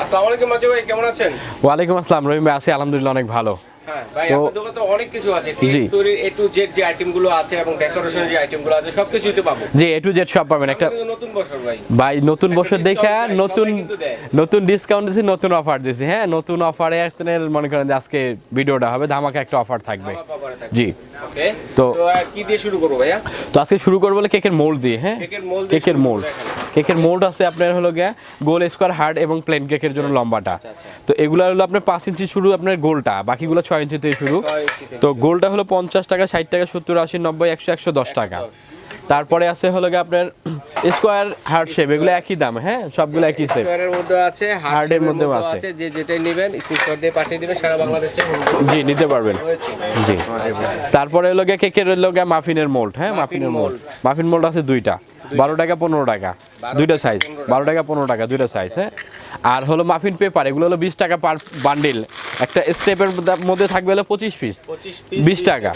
আসসালামু আলাইকুম মাজু ভাই কেমন আছেন? ওয়ালাইকুম আসসালাম রহিম ভাই আছি আলহামদুলিল্লাহ অনেক ভালো। তো- জি। এ টু জেড সব পাবেন। একটা ভাই। নতুন বছর দেখা নতুন। নতুন ডিসকাউন্ট দিছি নতুন অফার দিছি। হ্যাঁ নতুন অফারে আসছেন মনে করেন যে আজকে ভিডিওটা হবে ধামাকা একটা অফার থাকবে। আমার কভারে থাকে। জি। তো- তো কি দিয়ে শুরু করব ভাইয়া? তো আজকে শুরু করব বলে কেকের মোল্ড দিয়ে হ্যাঁ? কেকের মোল্ড কেকের মোল্ড আছে আপনার হলো গিয়া গোল স্কোয়ার হার্ড এবং প্লেন কেকের জন্য লম্বাটা। আচ্ছা আচ্ছা। তো এগুলো হলো আপনার পাঁচ ইঞ্চি শুরু আপনার গোলটা বাকিগুলো ছয় ইঞ্চি থেকে শুরু। তো গোলটা হলো পঞ্চাশ টাকা ষাট টাকা সত্তর আশি নব্বই একশো একশো দশ টাকা। তারপরে আছে হলো আপনার স্কোয়ার হার্ড শেপ এগুলো একই দাম হ্যাঁ? সবগুলো একই শেপ স্কোয়ারের মধ্যে আছে হার্ড এর মধ্যে আছে। আছে যে যেটাই নেবেন স্ক্রিনশট দিয়ে পাঠিয়ে দিবেন সারা বাংলাদেশে জি নিতে পারবেন। জি। তারপরে হলো গিয়ে কেকের হলো গিয়ে মাফিনের মোল্ড হ্যাঁ? মাফিনের মোল্ড মাফিন মোল্ড আছে দুইটা। বারো টাকা পনেরো টাকা। দুইটা সাইজ বারো টাকা। পনেরো টাকা দুইটা সাইজ হ্যাঁ? আর হলো মাফিন পেপার এগুলো হলো বিশ টাকা পার বান্ডিল একটা স্টেপের মধ্যে থাকবে হলো পঁচিশ পিস 25 পিস বিশ টাকা।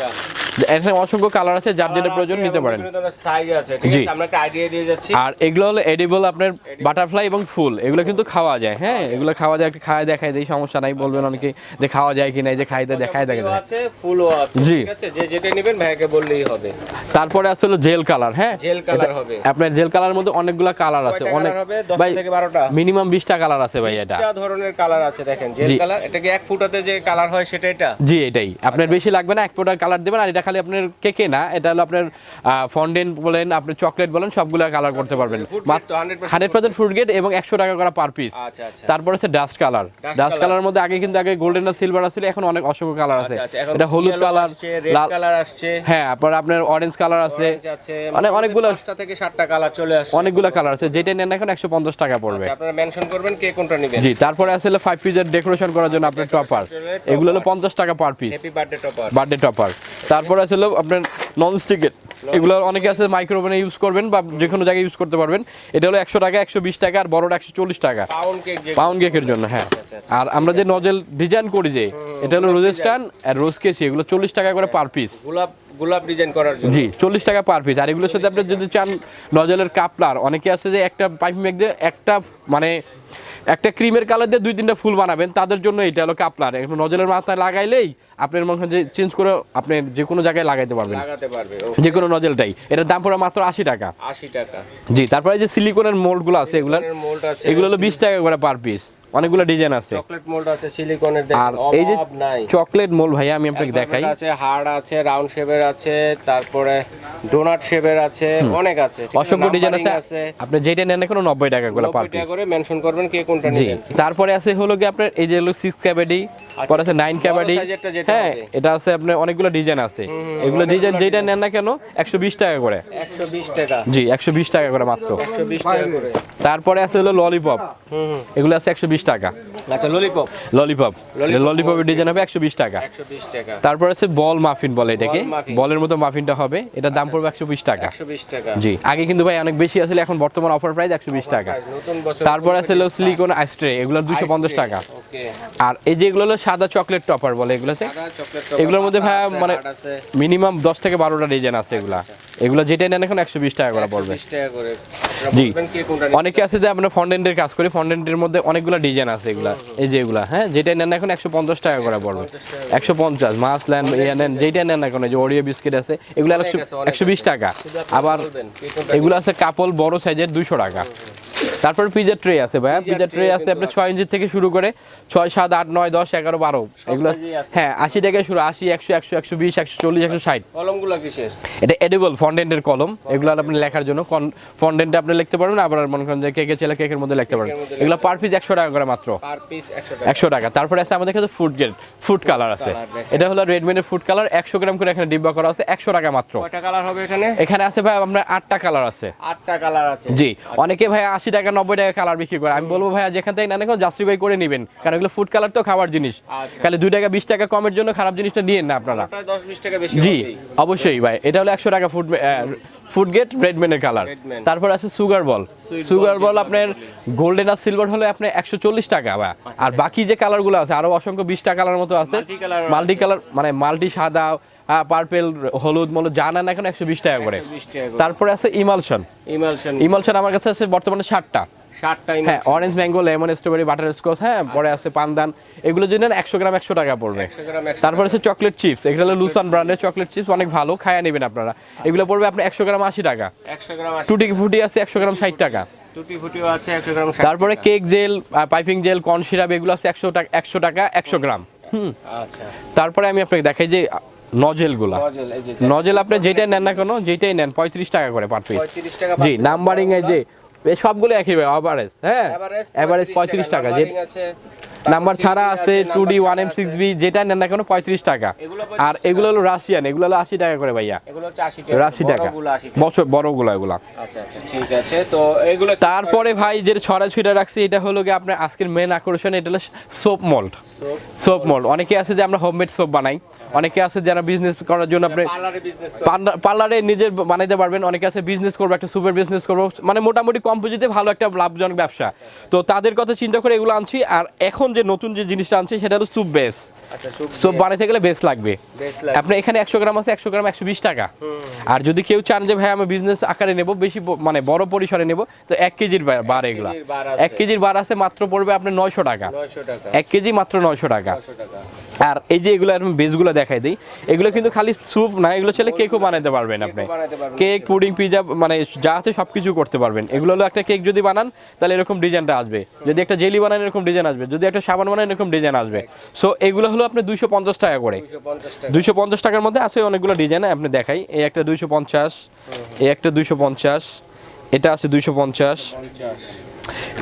এখানে অসংখ্য কালার আছে যার যেটা প্রয়োজন নিতে পারেন। সাইজ আছে ঠিক আছে? আমরা একটা আইডিয়া দিয়ে যাচ্ছি। আর এগুলো হলো এডিবল আপনার বাটারফ্লাই এবং ফুল। এগুলো কিন্তু খাওয়া যায় হ্যাঁ? এগুলো খাওয়া যায় খাওয়া দেখায় সমস্যা নাই বলবেন অনেকে যে খাওয়া যায় কি যে খাইতে দেখায় দেখে আছে ফুলও আছে ঠিক আছে? যে যেটা নেবেন ভাইকে বললেই হবে। তারপরে আছে হলো জেল কালার হ্যাঁ? জেল কালার হবে। আপনার জেল কালার মধ্যে অনেকগুলো কালার আছে অনেক হবে? 10 ভাই থেকে 12টা মিনিমাম বিশটা কালার আছে ভাই এটা। যা ধরনের কালার আছে দেখেন। জেল কালার এটা কি এক ফুটাতে যে কালার হয় সেটা এটা। জি এটাই। আপনার আচ্ছা। বেশি লাগবে না এক ফোটা কালার দেবেন আর এটা খালি আপনার কেকে না এটা হলো আপনার ফন্ডেন্ট বলেন আপনি চকলেট বলেন সবগুলো কালার করতে পারবেন। Fruit grade তো 100% হান্ড্রেড পার্সেন্ট ফ্রুট গেট এবং একশো টাকা করা পার পিস তারপর হচ্ছে ডাস্ট কালার ডাস্ট। কালারের মধ্যে আগে কিন্তু আগে গোল্ডেন আর সিলভার ছিল এখন অনেক অসংখ্য কালার আছে। আচ্ছা, আচ্ছা, এটা হলুদ কালার কালার আসছে হ্যাঁ তারপর আপনার অরেঞ্জ কালার আছে। অনেক অনেকগুলো পাঁচটা থেকে সাতটা কালার চলে আসছে। অনেকগুলো কালার আছে যেটা নেন এখন একশো পঞ্চাশ টাকা পড়বে। আচ্ছা, আপনারা মেনশন করবেন কে কোনটা নেবেন। জি তারপরে আসলে ফাইভ পিসের ডেকোরেশন করার জন্য আপনার টপার এগুলো হলো পঞ্চাশ টাকা per piece happy birthday topper birthday topper তারপরে আসলে আপনার নন স্টিকের এগুলো অনেকে আছে মাইক্রোওভেনে ইউজ করবেন বা যে কোনো জায়গায় ইউজ করতে পারবেন। এটা হলো একশো টাকা একশো বিশ টাকা আর বড়টা একশো চল্লিশ টাকা। পাউন্ড কেকের জন্য হ্যাঁ। আচ্ছা, আচ্ছা, আর আমরা যে নজেল ডিজাইন করি যে এটা হলো রোজেস্টান আর রোজ কেসি এগুলো চল্লিশ টাকা করে পার পিস গোলাপ গোলাপ ডিজাইন করার জন্য। জি চল্লিশ টাকা পার পিস আর এগুলোর সাথে আপনি যদি চান নজলের কাপলার অনেকে আছে যে একটা পাইপ মেঘ দিয়ে একটা মানে একটা ক্রিমের কালার দিয়ে দুই তিনটা ফুল বানাবেন তাদের জন্য এটা হলো কাপলার। নজলের মাথায় লাগাইলেই আপনার মনে হয় যে চেঞ্জ করে আপনি যে কোনো জায়গায় লাগাইতে পারবেন। লাগাতে পারবে যে কোনো নজলটাই এটার দাম পড়ে মাত্র আশি টাকা। আশি টাকা। জি তারপরে যে সিলিকনের মোল্ডগুলো আছে এগুলো মোল্ড আছে এগুলো হলো বিশ টাকা করে পার পিস অনেকগুলো ডিজাইন আছে। চকলেট মোল্ড আছে সিলিকনের আর এই যে চকলেট মোল্ড ভাইয়া আমি আপনাকে দেখাই। আছে আছে রাউন্ড শেপের আছে তারপরে ডোনাট শেপের আছে অনেক আছে অসংখ্য ডিজাইন আছে। আপনি যেটা নেন এখন নব্বই টাকা করে পার পিস করে মেনশন করবেন কে কোনটা নেবেন। তারপরে আছে হলো কি আপনার এই যে হলো সিক্স ক্যাবাডি পরে আছে নাইন ক্যাবাডি হ্যাঁ এটা আছে আপনার অনেকগুলো ডিজাইন আছে। এগুলো ডিজাইন যেটা নেন না কেন একশো বিশ টাকা করে। 120 টাকা। জি একশো বিশ টাকা করে মাত্র। 120 টাকা করে। তারপরে আছে হলো ললিপপ এগুলো আছে একশো বিশ টাকা। আচ্ছা ললিপপ ললিপপ ললিপপের ডিজাইন হবে একশো বিশ টাকা। 120 টাকা। তারপর আছে বল মাফিন বলে এটাকে। বলের মতো মাফিনটা হবে। এটার দাম পড়বে একশো বিশ টাকা। 120 টাকা। জি। আগে কিন্তু ভাই অনেক বেশি আসলে এখন বর্তমান অফার প্রাইস একশো বিশ টাকা। তারপর আছে হলো সিলিকন আইস্ট্রে এগুলো দুশো পঞ্চাশ টাকা। ওকে আর এই যে এগুলো হলো সাদা চকলেট টপার বলে এগুলোতে। এগুলোর মধ্যে ভাই মানে মিনিমাম দশ থেকে বারোটা ডিজাইন আছে এগুলা। এগুলো যেটা নেন এখন একশো বিশ টাকা করে পড়বে 120 টাকা করে। জি। অনেকে আছে যে আমরা ফন্ডেন্টের কাজ করি ফন্ডেন্টের মধ্যে অনেকগুলো ডিজাইন আছে এগুলা। এই যে এগুলা হ্যাঁ? যেটা নেন এখন একশো পঞ্চাশ টাকা করে পড়বে। একশো পঞ্চাশ মাছ নেন ইয়ে নেন যেটা নেন এখন যে অরিও বিস্কিট আছে এগুলো একশো একশো বিশ টাকা। আবার এগুলো আছে কাপল বড় সাইজের দুইশো টাকা। তারপর পিজার ট্রে আছে ভাইয়া। পিজার ট্রে আছে আপনার ছয় ইঞ্চি থেকে শুরু করে ছয় সাত আট নয় দশ এগারো বারো। এগুলো হ্যাঁ আশি টাকায় শুরু আশি একশো একশো একশো বিশ একশো চল্লিশ একশো ষাট। কলমগুলো কিসের? এটা এডিবল ফন্ডেন্টের কলম। এগুলো আপনি লেখার জন্য। ফন্ডেন্টে আপনি লিখতে পারবেন আবার মনে করেন যে কেকের ছেলে কেকের মধ্যে লিখতে পারবেন। এগুলো পার পিস একশো টাকা করে মাত্র। পার পিস 100 টাকা। একশো টাকা। তারপরে আছে আমাদের কাছে ফুড গেট ফুড কালার আছে। এটা হলো রেডমেডের ফুড কালার একশো গ্রাম করে এখানে ডিব্বা করা আছে একশো টাকা মাত্র। কালার হবে এখানে? এখানে আছে ভাই আপনার আটটা কালার আছে। আটটা কালার আছে। জি। অনেকে ভাই আশি টাকা নব্বই টাকা কালার বিক্রি করে। আমি বলব ভাই যেখান থেকে নেন এখন জাস্টিফাই করে নেবেন। কারণ এগুলো ফুড কালার তো খাবার জিনিস। আচ্ছা। খালি দুই টাকা বিশ টাকা কমের জন্য খারাপ জিনিসটা নিয়েন না আপনারা। ওটা 10 20 টাকা বেশি জি অবশ্যই ভাই। এটা হলো একশো টাকা ফুড ফুড গেট রেডম্যানের কালার তারপর আছে সুগার বল সুগার বল আপনার গোল্ডেন আর সিলভার হলে আপনার একশো চল্লিশ টাকা বা আর বাকি যে কালারগুলো আছে আরও অসংখ্য বিশটা কালার মতো আছে। মাল্টি কালার মানে মাল্টি সাদা পার্পেল হলুদ মলো যা নেন এখন একশো বিশ টাকা করে। 120 টাকা করে। তারপরে আছে ইমালশন। ইমালশন। ইমালশন আমার কাছে আছে বর্তমানে ষাটটা। হ্যাঁ orange mango lemon strawberry butterscotch হ্যাঁ পরে আছে পানদান এগুলো যদি নেন একশো গ্রাম একশো টাকা পড়বে। তারপরে হচ্ছে চকলেট চিপস এগুলো হলো লুসান ব্র্যান্ডের চকলেট চিপস অনেক ভালো খায়া নেবেন আপনারা। এগুলো পড়বে আপনি একশো গ্রাম আশি টাকা। টুটি ফুটি আছে একশো গ্রাম ষাট টাকা। আছে তারপরে cake gel piping gel corn syrup এগুলো আছে একশো টাকা একশো টাকা একশো গ্রাম। হুম। আচ্ছা। তারপরে আমি আপনাকে দেখাই যে নজেলগুলা। নজল আপনি যেটাই নেন না কেন যেটাই নেন পঁয়ত্রিশ টাকা করে পার পিস জি নাম্বারিং এ যে সবগুলো একই অ্যাভারেজ হ্যাঁ? অ্যাভারেজ পঁয়ত্রিশ টাকা যে নাম্বার ছাড়া আছে two D one M six B যেটা নেন না কেন পঁয়ত্রিশ টাকা। আর এগুলো হলো রাশিয়ান এগুলো হলো আশি টাকা করে ভাইয়া। এগুলো আশি টাকা বছর বড়গুলো এগুলা। আচ্ছা আচ্ছা ঠিক আছে তো এগুলো তারপরে ভাই যে ছড়া ছুঁড়ে রাখছি এটা হলো গিয়ে আপনার আজকের মেন আকর্ষণ এটা হলো soap malt soap soap malt অনেকে আছে যে আমরা হোমমেড সোপ বানাই। অনেকে আছে যারা বিজনেস করার জন্য আপনি পার্লারে নিজের বানাইতে পারবেন অনেকে আছে বিজনেস করব একটা সুপার বিজনেস করব মানে মোটামুটি কম পুঁজিতে ভালো একটা লাভজনক ব্যবসা। তো তাদের কথা চিন্তা করে এগুলো আনছি আর এখন যে নতুন যে জিনিসটা আনছি সেটা হলো সুপ বেস সুপ বানাইতে গেলে বেস লাগবে। আপনি এখানে একশো গ্রাম আছে একশো গ্রাম একশো বিশ টাকা। আর যদি কেউ চান যে ভাই আমি বিজনেস আকারে নেব বেশি মানে বড় পরিসরে নেব তো এক কেজির বার এগুলা। এক কেজির বার আছে মাত্র পড়বে আপনার নয়শো টাকা। এক কেজি মাত্র নয়শো টাকা। আর এই যে এগুলো বেসগুলো দেখাই দিই। এগুলো কিন্তু খালি স্যুপ না এগুলো ছেলে কেকও বানাতে পারবেন আপনি। কেক পুডিং পিজা মানে যা আছে সব কিছু করতে পারবেন। এগুলো হলো একটা কেক যদি বানান তাহলে এরকম ডিজাইনটা আসবে। যদি একটা জেলি বানান এরকম ডিজাইন আসবে। যদি একটা সাবান বানান এরকম ডিজাইন আসবে। সো এগুলো হলো আপনি দুইশো পঞ্চাশ টাকা করে। দুইশো পঞ্চাশ টাকার মধ্যে আছে অনেকগুলো ডিজাইন আপনি দেখাই। এই একটা দুইশো পঞ্চাশ এই একটা দুইশো পঞ্চাশ এটা আছে দুইশো পঞ্চাশ।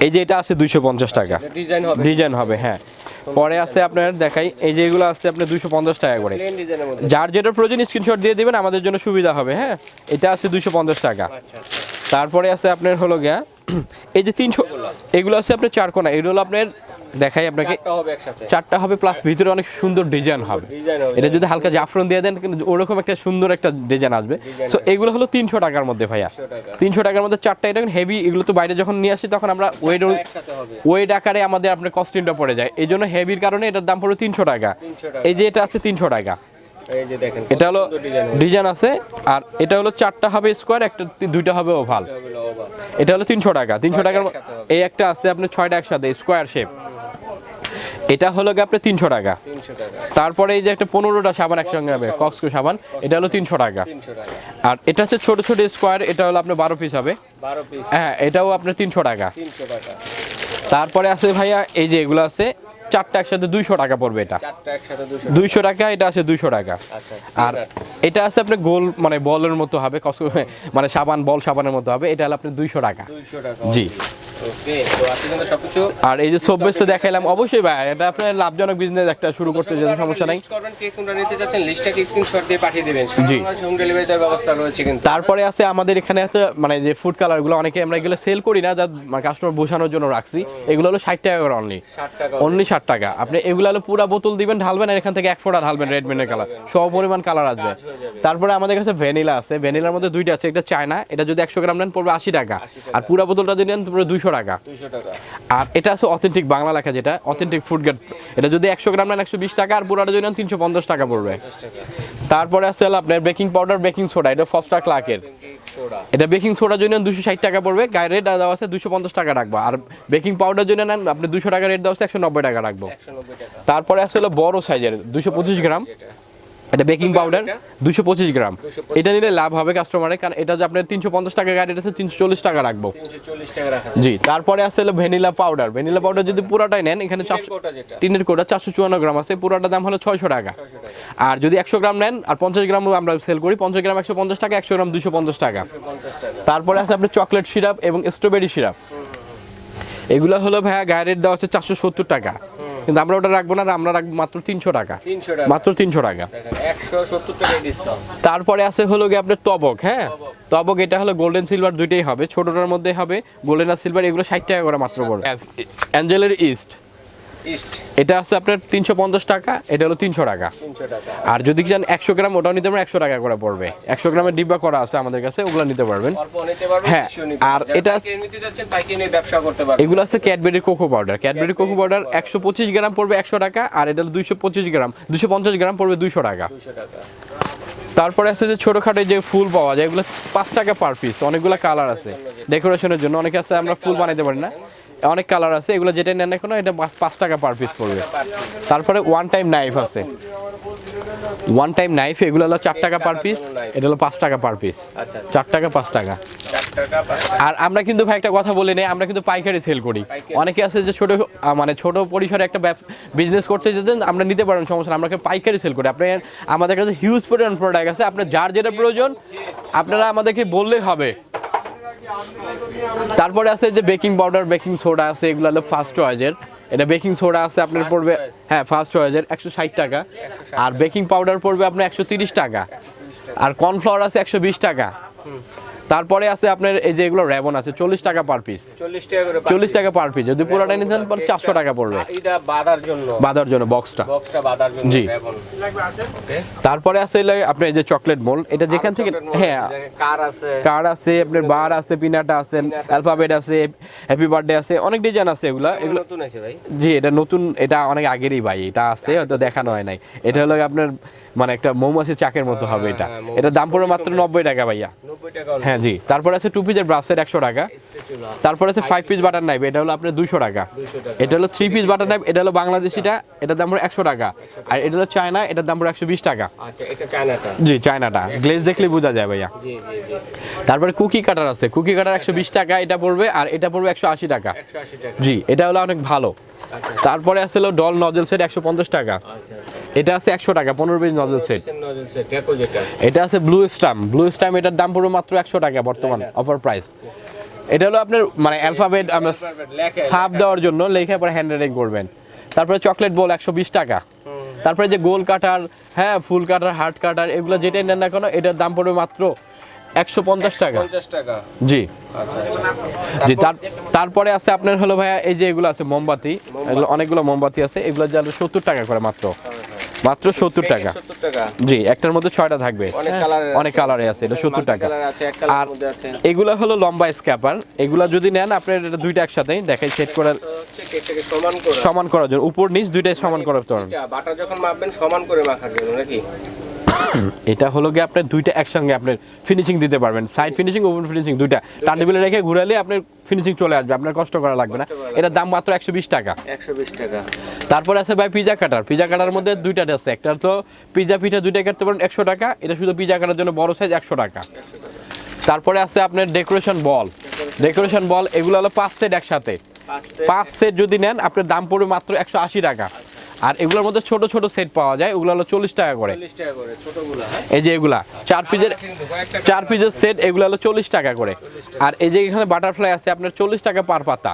এই যে এটা আছে দুইশো পঞ্চাশ টাকা। ডিজাইন হবে। ডিজাইন হবে হ্যাঁ। পরে আছে আপনার দেখাই এই যে এগুলো আছে আপনার দুইশো পঞ্চাশ টাকা করে। প্লেন ডিজাইনের মধ্যে। যার যেটা প্রয়োজন স্ক্রিনশট দিয়ে দিবেন আমাদের জন্য সুবিধা হবে হ্যাঁ। এটা আছে দুইশো পঞ্চাশ টাকা। আচ্ছা আচ্ছা। তারপরে আছে আপনার হলো গিয়া এই যে তিনশো এগুলো আছে আপনার চার কোনা এগুলো হলো আপনার দেখাই আপনাকে। চারটা হবে প্লাস ভিতরে অনেক সুন্দর ডিজাইন হবে। এটা যদি হালকা জাফরন দিয়ে দেন কিন্তু ওরকম একটা সুন্দর একটা ডিজাইন আসবে। সো এগুলো হলো তিনশো টাকার মধ্যে ভাইয়া। তিনশো টাকার মধ্যে চারটা এটা হেভি এগুলো তো বাইরে যখন নিয়ে আসি তখন আমরা ওয়েট ওয়েট আকারে আমাদের আপনার কস্টিংটা পড়ে যায়। এই জন্য হেভির কারণে এটার দাম পড়বে তিনশো টাকা। এই যে এটা আছে তিনশো টাকা। এটা হলো ডিজাইন আছে আর এটা হলো চারটা হবে স্কোয়ার একটা দুইটা হবে ওভাল। এটা হলো তিনশো টাকা তিনশো টাকার এই একটা আছে আপনার ছয়টা একসাথে স্কোয়ার শেপ এটা হলো আপনার তিনশো টাকা। তারপরে এই যে একটা পনেরোটা সাবান একসঙ্গে হবে কক্সকো সাবান এটা হলো তিনশো টাকা। আর এটা হচ্ছে ছোট ছোট স্কোয়ার এটা হলো আপনার বারো পিস হবে। হ্যাঁ এটাও আপনার তিনশো টাকা। তারপরে আছে ভাইয়া এই যে এগুলো আছে চারটা একসাথে দুইশো টাকা পড়বে এটা। দুইশো টাকা। এটা আছে দুইশো টাকা। আচ্ছা আচ্ছা আর এটা আছে আপনার গোল মানে বলের মতো হবে মানে সাবান বল সাবানের মতো হবে এটা হলো আপনার দুইশো টাকা। জি। আর এই যে সব্যস্ত দেখাইলাম অবশ্যই ভাই এটা আপনার লাভজনক বিজনেস একটা শুরু করতে যেতে সমস্যা নাই। তারপরে আছে আমাদের এখানে আছে মানে যে ফুড কালারগুলো অনেকে আমরা এগুলো সেল করি না যা কাস্টমার বোঝানোর জন্য রাখছি। এগুলো হলো ষাট টাকা করে অনলি ষাট টাকা অনলি ষাট টাকা। আপনি এগুলো হলো পুরা বোতল দিবেন ঢালবেন আর এখান থেকে এক ফোঁটা ঢালবেন রেড মেনের কালার সব পরিমাণ কালার আসবে। তারপরে আমাদের কাছে ভ্যানিলা আছে। ভ্যানিলার মধ্যে দুইটা আছে একটা চায়না এটা যদি একশো গ্রাম নেন পড়বে আশি টাকা। আর পুরো বোতলটা যদি নেন পড়বে দুইশো টাকা। আর এটা আছে অথেন্টিক বাংলা লেখা যেটা অথেন্টিক ফুড গেট এটা যদি একশো গ্রাম নেন একশো বিশ টাকা আর পুরোটা যদি নেন তিনশো পঞ্চাশ টাকা পড়বে। তারপরে আছে আপনার বেকিং পাউডার বেকিং সোডা এটা ফস্টা ক্লাকের এটা বেকিং সোডার জন্য দুশো ষাট টাকা পড়বে। গায়ে রেট দেওয়া আছে দুশো পঞ্চাশ টাকা রাখব। আর বেকিং পাউডার জন্য নেন আপনি দুশো টাকা রেট দেওয়া আছে একশো নব্বই টাকা রাখব। তারপরে আসলে বড় সাইজের দুশো পঁচিশ গ্রাম। এটা বেকিং পাউডার? দুশো পঁচিশ গ্রাম। এটা নিলে লাভ হবে কাস্টমারের কারণ এটা যে আপনার তিনশো পঞ্চাশ টাকা গাড়ি আছে তিনশো চল্লিশ টাকা রাখব। জি তারপরে আছে হলো ভ্যানিলা পাউডার ভ্যানিলা পাউডার যদি পুরাটাই নেন এখানে টিনের কোটা চারশো চুয়ান্ন গ্রাম আছে পুরাটার দাম হলো ছয়শো টাকা। আর যদি একশো গ্রাম নেন আর পঞ্চাশ গ্রাম আমরা সেল করি পঞ্চাশ গ্রাম একশো পঞ্চাশ টাকা একশো গ্রাম দুশো পঞ্চাশ টাকা। তারপরে আছে আপনার চকলেট সিরাপ এবং স্ট্রবেরি সিরাপ এগুলো হলো ভাইয়া গায়ে রেট দেওয়া হচ্ছে চারশো সত্তর টাকা। কিন্তু আমরা ওটা রাখব না আমরা রাখব মাত্র তিনশো টাকা। মাত্র তিনশো টাকা। দেখেন একশো সত্তর টাকা ডিসকাউন্ট তারপরে আছে হলো গিয়ে আপনার তবক হ্যাঁ? তবক। এটা হলো গোল্ডেন সিলভার দুইটাই হবে ছোটটার মধ্যে হবে গোল্ডেন আর সিলভার এগুলো ষাট টাকা করে মাত্র পড়বে। অ্যাঞ্জেলের ইস্ট এটা আছে আপনার তিনশো পঞ্চাশ টাকা এটা হলো তিনশো টাকা। আর যদি চান একশো গ্রাম ওটাও নিতে পারেন একশো টাকা করে পড়বে। একশো গ্রামের ডিব্বা করা আছে আমাদের কাছে ওগুলো নিতে পারবেন। হ্যাঁ, আর এটা- এগুলো আছে Cadbury cocoa powder Cadbury cocoa powder একশো পঁচিশ গ্রাম পড়বে একশো টাকা আর এটা দুইশো পঁচিশ গ্রাম। দুশো পঞ্চাশ গ্রাম পড়বে দুইশো দুশো টাকা। তারপরে আছে যে ছোটখাটো যে ফুল পাওয়া যায় এগুলো পাঁচ টাকা পার পিস অনেকগুলো কালার আছে। ডেকোরেশনের জন্য অনেকে আছে আমরা ফুল বানাইতে পারি না। অনেক কালার আছে এগুলো যেটা নেন এখন এটা পাঁচ- টাকা পার পিস পড়বে। তারপরে ওয়ান টাইম নাইফ আছে। ওয়ান টাইম নাইফ এগুলো হলো চার টাকা পার পিস এটা হলো পাঁচ টাকা পার পিস আচ্ছা আচ্ছা। চার টাকা পাঁচ টাকা। আর আমরা কিন্তু ভাই একটা কথা বলি নেই আমরা কিন্তু পাইকারি সেল করি। অনেকে আছে যে ছোট মানে ছোট পরিসরে একটা বিজনেস করতে যেতেন আমরা নিতে পারেন সমস্যা না, আমরা পাইকারি সেল করি। আপনার আমাদের কাছে হিউজ পরিমাণ প্রোডাক্ট আছে আপনার যার যেটা প্রয়োজন আপনারা আমাদেরকে বললেই হবে। তারপরে আছে যে বেকিং পাউডার বেকিং সোডা আছে এগুলো হলো ফার্স্ট ওয়াজের এটা বেকিং সোডা আছে আপনার পড়বে হ্যাঁ ফার্স্ট ওয়াজের একশো ষাট টাকা। আর বেকিং পাউডার পড়বে আপনার একশো তিরিশ টাকা। আর কর্নফ্লাওয়ার আছে একশো বিশ টাকা। তারপরে আছে আপনার এই যে এগুলো র্যাবন আছে চল্লিশ টাকা পার পিস চল্লিশ টাকা পার পিস যদি পুরোটা নিতে চান চারশো টাকা পড়বে। এটা বাঁধার জন্য। বাঁধার জন্য বক্সটা বক্সটা বাঁধার জন্য জি। তারপরে আছে আপনার এই যে চকলেট মোল্ড এটা যেখান থেকে হ্যাঁ। কার আছে। কার আছে আপনার বার আছে পিনাটা আছে অ্যালফাবেট আছে। হ্যাপি বার্থডে আছে অনেক ডিজাইন আছে এগুলা। এগুলো এগুলো নতুন আছে ভাই। জি এটা নতুন এটা অনেক আগেরই ভাই এটা আছে হয়তো দেখানো হয় নাই। এটা হলো আপনার মানে একটা মৌমাছি চাকের মতো হবে এটা। হ্যাঁ, এটার দাম পড়বে মাত্র নব্বই টাকা ভাইয়া। হ্যাঁ জি। তারপরে আছে টু পিসের ব্রাসের একশো টাকা। তারপরে আছে ফাইভ পিস বাটার নাইফ এটা হলো আপনার দুশো টাকা। এটা হলো থ্রি পিস বাটার নাইফ এটা হলো বাংলাদেশিটা। এটার দাম পড়ে একশো টাকা। আর এটা হলো চায়না। এটার দাম পড়ে একশো বিশ টাকা। আচ্ছা এটা জি চায়নাটা। গ্লেজ দেখলে বোঝা যায় ভাইয়া। তারপরে কুকি কাটার আছে। কুকি কাটার একশো বিশ টাকা। এটা পড়বে। আর এটা পড়বে একশো আশি টাকা। জি এটা হলো অনেক ভালো। তারপরে আছে ডল নজল সেট একশো পঞ্চাশ টাকা। আচ্ছা আচ্ছা। এটা আছে একশো টাকা পনেরো পিস নজল সেট এটা আছে ব্লু স্টাম ব্লু স্টাম এটার দাম পড়বে মাত্র একশো টাকা বর্তমান অফার প্রাইস এটা হলো আপনার মানে অ্যালফাবেট আমরা সাপ দেওয়ার জন্য লেখা পরে হ্যান্ড রাইটিং করবেন। তারপরে চকলেট বল একশো বিশ টাকা। তারপরে যে গোল কাটার হ্যাঁ ফুল কাটার হার্ট কাটার এগুলো যেটাই নেন না কেন এটার দাম পড়বে মাত্র একশো পঞ্চাশ টাকা। জি। জি তারপরে আছে আপনার হলো ভাইয়া এই যে এগুলো আছে মোমবাতি এগুলো অনেকগুলো মোমবাতি আছে এগুলো যে সত্তর টাকা করে মাত্র। মাত্র সত্তর টাকা। জি একটার মধ্যে ছয়টা থাকবে। অনেক কালারে আছে। এটা সত্তর টাকা। আর এগুলো হলো লম্বা স্ক্যাপার এগুলা যদি নেন আপনার এটা দুইটা একসাথে দেখাই সেট করে তো হচ্ছে কেকটাকে সমান করার জন্য। উপর নিচ দুইটাই সমান করার জন্য। বাটা যখন মাপবেন সমান করে মাখার জন্য নাকি? এটা হলো গিয়ে আপনার দুইটা একসঙ্গে আপনার ফিনিশিং দিতে পারবেন। সাইড ফিনিশিং ওপেন ফিনিশিং দুইটা। টান রেখে ঘুরালে আপনার ফিনিশিং চলে আসবে। আপনার কষ্ট করা লাগবে না। এটার দাম মাত্র একশো বিশ টাকা। একশো বিশ টাকা। তারপরে আছে ভাই পিজা কাটার পিজা কাটার মধ্যে দুইটা আছে। একটা তো পিজা পিঠা দুইটা কাটতে পারেন একশো টাকা। এটা শুধু পিজা কাটার জন্য বড় সাইজ একশো টাকা। তারপরে আছে আপনার ডেকোরেশন বল ডেকোরেশন বল এগুলো হলো পাঁচ সেট একসাথে। পাঁচ পাঁচ সেট যদি নেন আপনার দাম পড়বে মাত্র একশো আশি টাকা। আর এগুলোর মধ্যে ছোট ছোট সেট পাওয়া যায়। ওগুলো হলো চল্লিশ টাকা করে। হ্যাঁ? এই যে এগুলা চার কয়েকটা চার পিসের সেট এগুলো হলো চল্লিশ টাকা করে। আর এই যে এখানে বাটারফ্লাই আছে আপনার চল্লিশ টাকা পার পাতা।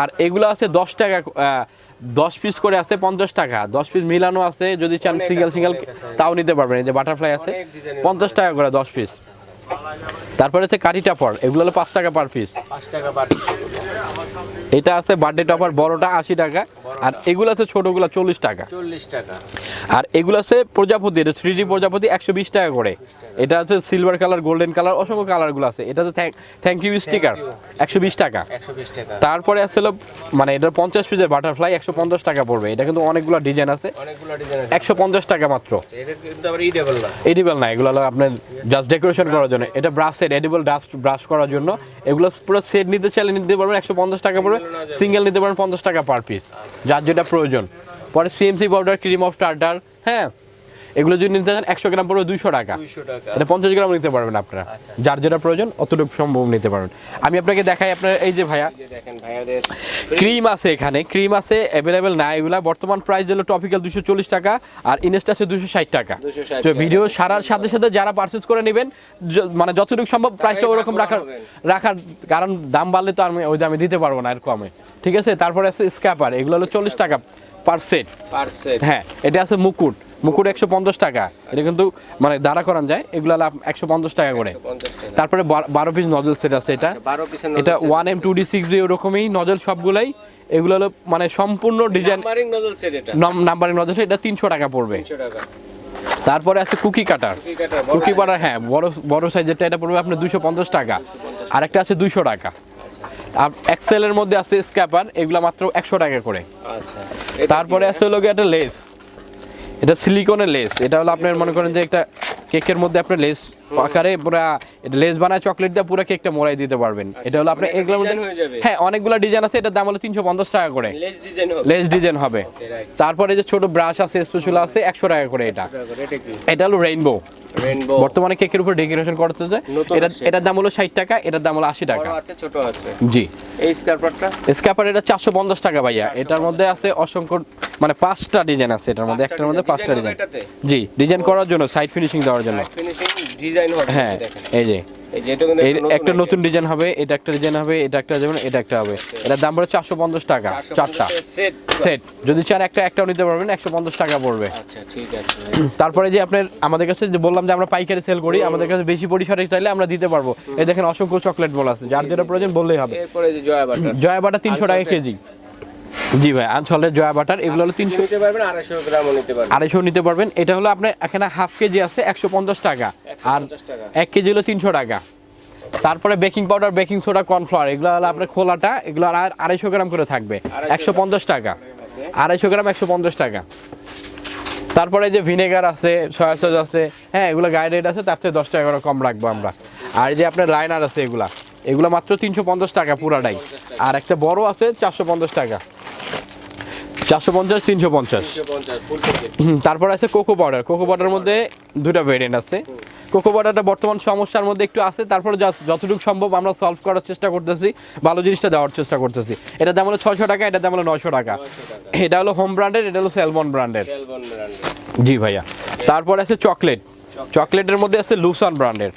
আর এগুলো আছে দশ টাকা দশ পিস করে আছে পঞ্চাশ টাকা। দশ পিস মিলানো আছে যদি চান সিঙ্গেল সিঙ্গেল তাও নিতে পারবেন। এই যে বাটারফ্লাই আছে পঞ্চাশ টাকা করে দশ পিস তারপরে আছে কারি টাপর এগুলো হলো পাঁচ টাকা পার পিস পাঁচ টাকা পার এটা আছে বার্থডে টপার বড়টা আশি টাকা। আর এগুলো আছে ছোটগুলো চল্লিশ টাকা। চল্লিশ টাকা। আর এগুলো আছে প্রজাপতি এটা থ্রি ডি প্রজাপতি একশো বিশ টাকা করে। এটা আছে সিলভার কালার গোল্ডেন কালার অসংখ্য কালারগুলো আছে। এটা আছে থ্যাংক ইউ স্টিকার একশো বিশ টাকা। তারপরে আছে হলো মানে এটার পঞ্চাশ পিসের বাটারফ্লাই একশো পঞ্চাশ টাকা পড়বে। এটা কিন্তু অনেকগুলো ডিজাইন আছে। একশো পঞ্চাশ টাকা মাত্র। এটা না? এডিবল না এগুলো আপনার জাস্ট ডেকোরেশন করার জন্য। এটা brush set edible dust brush করার জন্য। এগুলো পুরো সেট নিতে চাইলে নিতে পারবেন একশো পঞ্চাশ টাকা পড়বে। সিঙ্গেল নিতে পারেন পঞ্চাশ টাকা পার পিস যার যেটা প্রয়োজন। পরে CMC powder cream of tartar হ্যাঁ? এগুলো যদি নিতে চান একশো গ্রাম পড়বে দুইশো টাকা। এটা পঞ্চাশ গ্রাম নিতে পারবেন আপনারা। যার যেটা প্রয়োজন অতটুকু সম্ভব নিতে পারবেন। আমি আপনাকে দেখাই আপনার এই যে ভাইয়া। দেখেন ভাইয়াদের ক্রিম আছে এখানে। ক্রিম আছে অ্যাভেলেবেল না এগুলা। বর্তমান প্রাইস হলো টপিক্যাল দুশো চল্লিশ টাকা আর ইনস্টা আছে দুশো ষাট টাকা। তো ভিডিও সারার সাথে সাথে যারা পারচেজ করে নেবেন মানে যতটুকু সম্ভব প্রাইসটা ওরকম রাখার রাখার কারণ দাম বাড়লে তো আমি ওই দামে দিতে পারব না আর কমে। ঠিক আছে? তারপরে আছে স্ক্যাপার এগুলো হলো চল্লিশ টাকা পার সেট পার সেট হ্যাঁ এটা আছে মুকুট। মুকুট একশো পঞ্চাশ টাকা। এটা কিন্তু মানে দাঁড়া করান যায় এগুলো একশো পঞ্চাশ টাকা করে। তারপরে বারো পিস নজল সেট আছে এটা। আচ্ছা, এটা one M two D six D ওরকমই নজল সবগুলাই। এগুলো হলো মানে সম্পূর্ণ ডিজাইন নাম্বারিং নজল সেট এটা। তিনশো টাকা পড়বে। তারপরে আছে কুকি কাটার কুকি কাটার হ্যাঁ বড় বড় সাইজেরটা এটা পড়বে আপনার দুশো পঞ্চাশ টাকা। আরেকটা আছে দুইশো টাকা। আর এক্সেলের মধ্যে আছে স্ক্যাপার এগুলো মাত্র একশো টাকা করে। আচ্ছা। তারপরে আছে হলো গিয়ে একটা লেস এটা সিলিকনের লেস এটা হলো আপনার মনে করেন যে একটা কেকের মধ্যে আপনার লেস আকারে পুরা লেস বানায় চকলেট দিয়ে পুরো কেকটা মোড়াই দিতে পারবেন। এটা হলো আপনার মানে এগুলোর মধ্যে হয়ে যাবে? হ্যাঁ অনেকগুলো ডিজাইন আছে এটার দাম হলো তিনশো পঞ্চাশ টাকা করে। লেস ডিজাইন হবে। লেস ডিজাইন হবে। তারপরে যে ছোট ব্রাশ আছে স্পেশাল আছে একশো টাকা করে এটা। এটা হলো রেইনবো রেইনবো বর্তমানে কেকের উপর ডেকোরেশন করতে যায়। এটা এটার দাম হলো ষাট টাকা এটার দাম হলো আশি টাকা। বড় আছে ছোট আছে? জি। এই স্কার্পারটা স্ক্যাপার এটা চারশো পঞ্চাশ টাকা ভাইয়া। এটার মধ্যে আছে অসংখ্য মানে পাঁচটা ডিজাইন আছে এটার মধ্যে। একটার মধ্যে পাঁচটা ডিজাইন জি ডিজাইন করার জন্য সাইড ফিনিশিং দেওয়ার জন্য। ফিনিশিং ডিজাইন হবে হ্যাঁ এই যে। এটা একটা নতুন ডিজাইন হবে এটা একটা ডিজাইন হবে এটা একটা যেমন এটা একটা হবে। এটার দাম পড়ে চারশো পঞ্চাশ টাকা চারটা। সেট যদি চান একটা একটাও নিতে পারবেন একশো পঞ্চাশ টাকা পড়বে। আচ্ছা ঠিক আছে তারপরে যে আপনার আমাদের কাছে যে বললাম যে আমরা পাইকারি সেল করি আমাদের কাছে বেশি পরিসরে চাইলে আমরা দিতে পারব। এই দেখেন অসংখ্য চকলেট বল আছে যার যেটা প্রয়োজন বললেই হবে। এরপরে যে জয়া বাটার জয়া তিনশো টাকা কেজি। জি ভাই আনসলের জয়া বাটার এগুলো হলো তিনশো নিতে পারবেন আড়াইশো নিতে পারবেন। আড়াইশো নিতে পারবেন। এটা হলো আপনার এখানে হাফ কেজি আছে একশো পঞ্চাশ টাকা। আর এক কেজি হলো তিনশো টাকা। তারপরে baking powder baking soda cornflour এগুলো হলো আপনার খোলাটা এগুলো আর আড়াইশো গ্রাম করে থাকবে। একশো পঞ্চাশ টাকা। আড়াইশো গ্রাম একশো পঞ্চাশ টাকা। তারপরে যে ভিনেগার আছে সয়া সস আছে হ্যাঁ এগুলো গাইড রেট আছে তার থেকে দশ টাকা করে কম রাখব আমরা। আর এই যে আপনার লাইনার আছে এগুলা এগুলো মাত্র তিনশো পঞ্চাশ টাকা পুরাটাই। আর একটা বড় আছে চারশো পঞ্চাশ টাকা। চারশো পঞ্চাশ তিনশো পঞ্চাশ। তারপর আছে কোকো পাউডার কোকো পাউডারের মধ্যে দুটা ভেরিয়েন্ট আছে। কোকো পাউডারটা বর্তমান সমস্যার মধ্যে একটু আছে তারপরে যতটুকু সম্ভব আমরা সলভ করার চেষ্টা করতেছি ভালো জিনিসটা দেওয়ার চেষ্টা করতেছি। এটা দাম হলো ছয়শো টাকা এটা দাম হলো নশো টাকা। এটা হলো হোম ব্র্যান্ডের এটা হলো সেলবন ব্র্যান্ডের জি ভাইয়া। তারপর আছে চকলেট চকলেটের মধ্যে আছে লুসান ব্র্যান্ডের।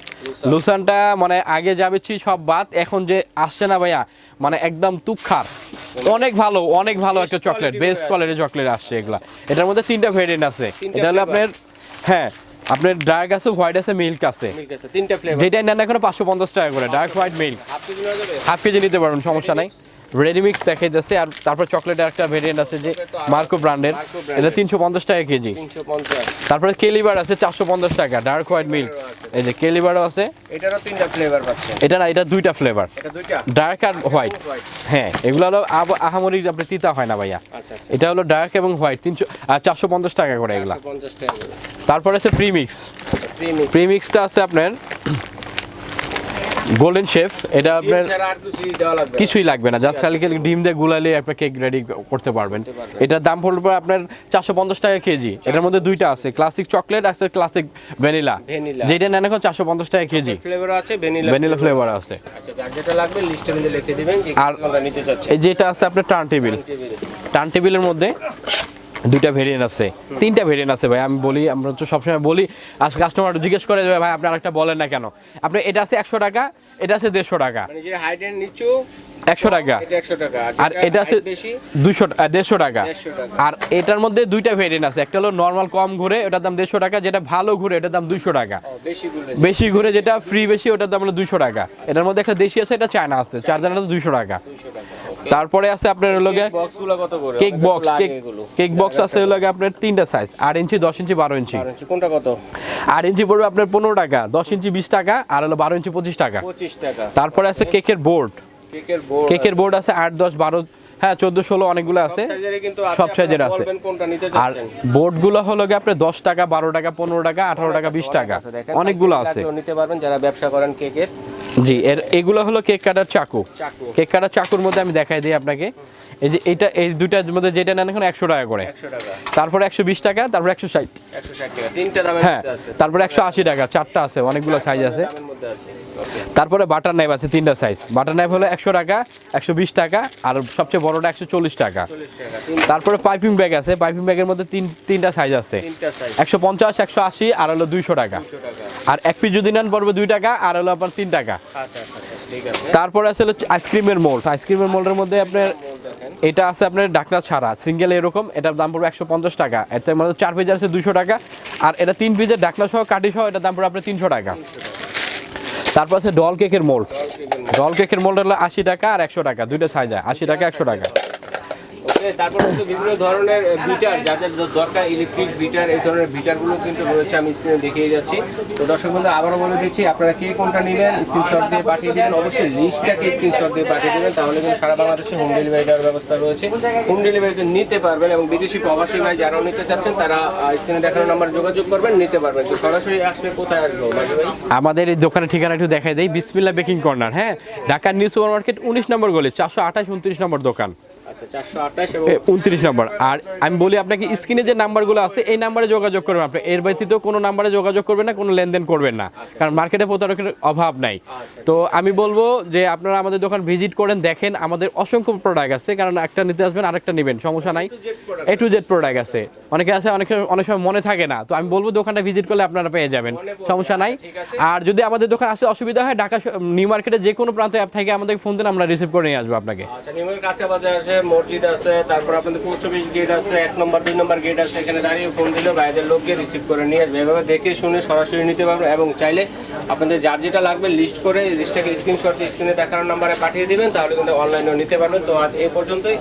লুসানটা মানে আগে যাবেছি সব বাদ এখন যে আসছে না ভাইয়া মানে একদম তুক্ষার অনেক ভালো অনেক ভালো একটা চকলেট বেস্ট কোয়ালিটির চকলেট আসছে এগুলা। এটার মধ্যে তিনটা ভেরিয়েন্ট আছে। এটা হলো আপনার হ্যাঁ আপনার ডার্ক আছে হোয়াইট আছে মিল্ক আছে। তিনটা ফ্লেভার যেটা নেন এখন পাঁচশো পঞ্চাশ টাকা করে dark white milk half KG নিতে পারবেন সমস্যা নাই। রেডিমিক্স দেখাই যাচ্ছে আর তারপর চকলেটের একটা ভেরিয়েন্ট আছে যে মার্কো ব্র্যান্ডের এটা। তিনশো পঞ্চাশ টাকা কেজি। তারপরে কেলিবার আছে চারশো পঞ্চাশ টাকা ডার্ক হোয়াইট মিল্ক এই যে কেলিবারও আছে। এটারও তিনটা ফ্লেভার পাচ্ছেন এটা না এটা দুইটা ফ্লেভার এটা দুইটা? ডার্ক আর হোয়াইট হ্যাঁ এগুলো হলো আহামরি আপনার তিতা হয় না ভাইয়া। আচ্ছা আচ্ছা। এটা হলো ডার্ক এবং হোয়াইট তিনশো আর চারশো পঞ্চাশ টাকা করে এগুলা। তারপরে আছে প্রিমিক্স প্রিমিক্স প্রিমিক্সটা আছে আপনার গোল্ডেন শেফ এটা আপনার। কিছুই লাগবে না। জাস্ট খালি খালি ডিম দিয়ে গুলালে আপনার কেক রেডি করতে পারবেন। এটার দাম পড়বে আপনার চারশো পঞ্চাশ টাকা কেজি। এটার মধ্যে দুইটা আছে। ক্লাসিক চকলেট আছে ক্লাসিক ভ্যানিলা যেটা নেন এখন চারশো পঞ্চাশ টাকা কেজি। ফ্লেভার আছে ভ্যানিলা ভ্যানিলা ফ্লেভার আছে। আচ্ছা যেটা লাগবে লিস্টের মধ্যে লিখে দিবেন যে আর- যেটা আছে আপনার টার্ন টেবিল টেবিল টার্ন টেবিলের মধ্যে দুইটা ভেরিয়েন্ট আছে। তিনটা ভেরিয়েন্ট আছে ভাই আমি বলি আমরা তো সবসময় বলি আজ কাস্টমার জিজ্ঞেস করে যে ভাই আপনি আরেকটা বলেন না কেন? আপনি এটা আছে একশো টাকা এটা আছে দেড়শো টাকা। মানে যে হাইট এন্ড নিচু একশো টাকা। এটা 100 টাকা আর এটা আছে বেশি দুশো দেড়শো টাকা। 150 টাকা। আর এটার মধ্যে দুইটা ভেরিয়েন্ট আছে একটা হলো নর্মাল কম ঘুরে ওটার দাম দেড়শো টাকা যেটা ভালো ঘুরে এটার দাম দুইশো টাকা। বেশি ঘুরে। যেটা ফ্রি বেশি ওটার দাম হলো দুইশো টাকা। এটার মধ্যে একটা দেশি আছে এটা চায়না আছে দুইশো টাকা। 200 টাকা। তারপরে আছে আপনার হলো করে? কেক বক্স লাগে কেক বক্স আছে হলো আপনার তিনটা সাইজ আট ইঞ্চি দশ ইঞ্চি বারো ইঞ্চি। কোনটা কত? আট ইঞ্চি পড়বে আপনার পনেরো টাকা দশ ইঞ্চি বিশ টাকা আর হলো বারো ইঞ্চি পঁচিশ টাকা। 25 টাকা। তারপরে আছে কেকের বোর্ড কেকের বোর্ড কেকের বোর্ড আছে আট দশ বারো হ্যাঁ চোদ্দ ষোলো অনেকগুলো আছে। সাইজের সব এর আছে। বলবেন কোনটা নিতে আর চাচ্ছেন। বোর্ডগুলো হলো গিয়ে আপনার দশ টাকা বারো টাকা পনেরো টাকা আঠারো টাকা বিশ টাকা। অনেকগুলো আছে। নিতে পারবেন যারা ব্যবসা করেন কেকের। জি এর এগুলো হলো কেক কাটার চাকু। কেক কাটার চাকুর মধ্যে আমি দেখাই দিই আপনাকে। এই যে এটা এই দুইটার মধ্যে যেটা নেন এখন একশো টাকা করে। 100 টাকা। তারপরে একশো বিশ টাকা তারপর একশো ষাট। 160 টাকা। তিনটা দামের হ্যাঁ তারপরে একশো আশি টাকা চারটা আছে অনেকগুলো সাইজ আছে। তারপরে বাটার নাইফ আছে তিনটা সাইজ বাটার নাইফ হলো একশো টাকা একশো বিশ টাকা আর সবচেয়ে বড়টা একশো চল্লিশ টাকা। 40 টাকা তারপরে পাইপিং ব্যাগ আছে পাইপিং ব্যাগের মধ্যে তিন তিনটা সাইজ আছে। তিনটা সাইজ একশো পঞ্চাশ একশো আশি আর হলো দুইশো টাকা। 200 টাকা। আর এক পিস যদি নেন পড়বে দুই টাকা আর হলো আপনার তিন টাকা। আচ্ছা আচ্ছা আচ্ছা, তারপরে আছে হলো আইসক্রিমের মোল্ড। আইসক্রিমের মোল্ডের মধ্যে আপনার এটা আছে আপনার ডাকনা ছাড়া সিঙ্গেল এরকম এটার দাম পড়বে একশো পঞ্চাশ টাকা। এটার মধ্যে চার পিস আছে দুশো টাকা আর এটা তিন পিসের ডাকনা সহ কাটি সহ এটার দাম পড়বে আপনার তিনশো টাকা। তারপর আছে ডল কেকের মোল্ড ডল কেকের মোল্ড হলো আশি টাকা আর একশো টাকা দুইটা সাইজ আশি টাকা একশো টাকা। তারপর কিন্তু বিভিন্ন ধরনের বিটার যাদের দরকার ইলেকট্রিক বিটার, এই ধরনের বিটারগুলো কিন্তু রয়েছে, আমি স্ক্রিনে দেখিয়ে যাচ্ছি। তো দর্শক বন্ধু, আবারও বলে দিচ্ছি, আপনারা কে কোনটা নেবেন স্ক্রিনশট দিয়ে পাঠিয়ে দিবেন। অবশ্যই লিস্টটাকে স্ক্রিনশট দিয়ে পাঠিয়ে দিবেন, তাহলে কিন্তু সারা বাংলাদেশে হোম ডেলিভারি দেওয়ার ব্যবস্থা রয়েছে। হোম ডেলিভারিতে নিতে পারবেন এবং বিদেশি প্রবাসী ভাই যারাও নিতে চাচ্ছেন, তারা স্ক্রিনে দেখানো নাম্বার যোগাযোগ করবেন, নিতে পারবেন। তো সরাসরি আসলে কোথায় আসব আমাদের এই দোকানের ঠিকানা একটু দেখাই দেয় বিসমিল্লা বেকিং কর্নার হ্যাঁ? ঢাকার নিউ সুপার মার্কেট উনিশ নম্বর গলি, চারশো আঠাশ, উনত্রিশ নম্বর দোকান। আচ্ছা উনত্রিশ নম্বর। আর আমি বলি আপনাকে স্ক্রিনে যে নাম্বারগুলো আছে এই নাম্বারে যোগাযোগ করবেন আপনি। এর ব্যতীত কোনো নাম্বারে যোগাযোগ করবেন না কোনো লেনদেন করবেন না। কারণ মার্কেটে প্রতারকের অভাব নাই। তো আমি বলব যে আপনারা আমাদের দোকান ভিজিট করেন দেখেন আমাদের অসংখ্য প্রোডাক্ট আছে। কারণ একটা নিতে আসবেন আরেকটা নেবেন সমস্যা নাই। এ টু জেড প্রোডাক্ট আছে। অনেকে আছে অনেক অনেক সময় মনে থাকে না। তো আমি বলব দোকানটা ভিজিট করলে আপনারা পেয়ে যাবেন। সমস্যা নাই। আর যদি আমাদের দোকান আসতে অসুবিধা হয় ঢাকা নিউ মার্কেটে যে কোনো প্রান্তে অ্যাপ থেকে আমাদের ফোন দেন আমরা রিসিভ করে নিয়ে আসব আপনাকে। আচ্ছা কাঁচা বাজার মসজিদ আছে, তারপর আপনাদের পোস্ট অফিস গেট আছে, এক নম্বর দুই নম্বর গেট আছে, এখানে দাঁড়িয়ে ফোন দিলে বাইরের লোককে রিসিভ করে নিয়ে আসবে। এভাবে দেখে শুনে সরাসরি নিতে পারবেন এবং চাইলে আপনাদের যার যেটা লাগবে লিস্ট করে লিস্টটাকে স্ক্রিনশট স্ক্রিনে দেখানোর নাম্বারে পাঠিয়ে দেবেন, তাহলে কিন্তু অনলাইনেও নিতে পারবেন। তো আজ এই পর্যন্তই।